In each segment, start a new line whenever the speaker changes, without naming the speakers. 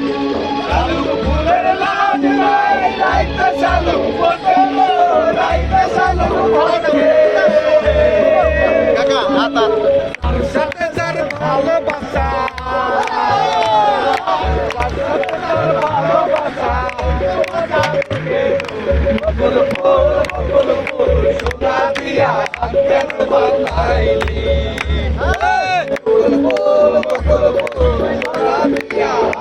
শালুক ফুলের লাজ নাই রাইতে শালুক ফোটে রাইতে শালুক ফোটে
কাকা, হাত হাত।
সাথে যার ভালোবাসা ভালোবাসা বকুল ফুল বকুল ফুল সোনা দিয়া কেন বানাইলি বকুল ফুল বকুল ফুল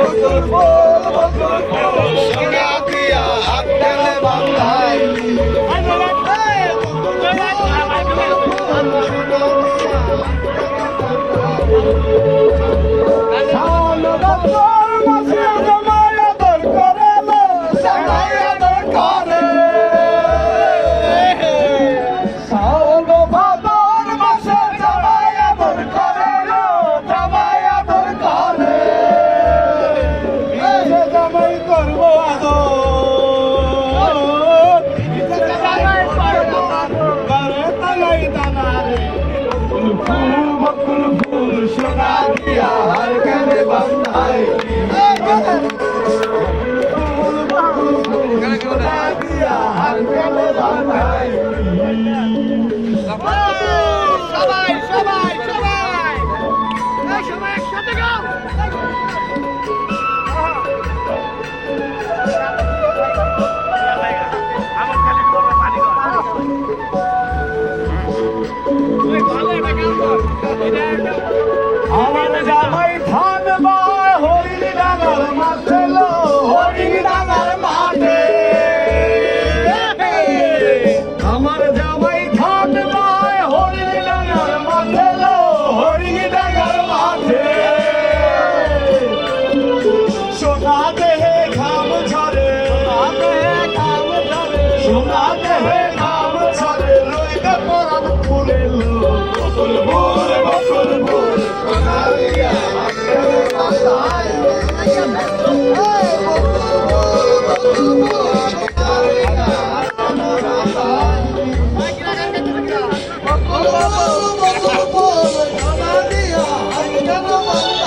বকুল ফুল বকুল করব আদর। তালাই দানারে। বকুল ফুল বকুল ফুল সোনা দিয়া হার কেনে বান্ধাইলি ফুল বকুল ফুল সোনা দিয়া হার কেনে বান্ধাইলি
সবাই সবাই সবাই সবাই একসাথে গাও
সোনা দেহে ঘাম ছাড়ে লইতে পরাণ ফুলে বকুল ভোর বকুল ভোর কানালিয়া Oh,